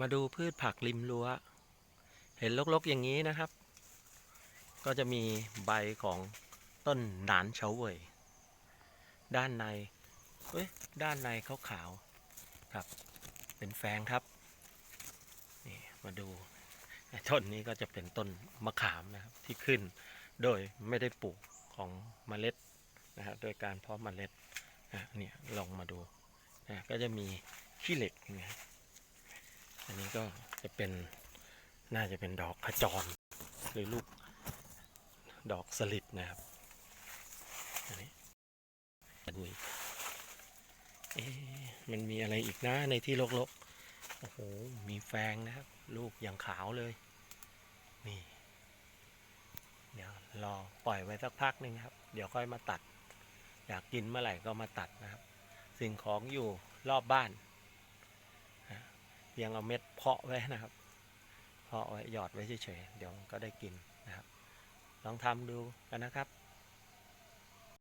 มาดูพืชผักริมรั้ว เห็นลกๆอย่างนี้นะครับ ก็จะมีใบของต้นหนานเฉาเว่ยด้านในเอ้ยด้านในขาวๆครับ เป็นแฟงครับ นี่มาดูต้นนี้ก็จะเป็นต้นมะขามนะครับที่ขึ้น โดยไม่ได้ปลูกของเมล็ดนะครับโดยการเพาะเมล็ดอะเนี่ยลองมาดูนะก็จะมีขี้เหล็กนะครับ นี้ก็จะเป็นน่าจะเป็นดอกขจร หรือลูกดอกสลิดนะครับ อันนี้ดูอีกเอ๊ะมันมีอะไรอีกนะในที่รกๆ โอ้โห มีแฟงนะครับ ลูกอย่างขาวเลย นี่ เดี๋ยวรอปล่อยไว้สักพักหนึ่งครับ เดี๋ยวค่อยมาตัด อยากกินเมื่อไหร่ก็มาตัดนะครับ สิ่งของอยู่รอบบ้าน เพียงเอาเม็ดเพาะไว้นะครับ เพาะไว้หยอดไว้เฉยๆเดี๋ยวก็ได้กินนะครับ ลองทำดูกันนะครับ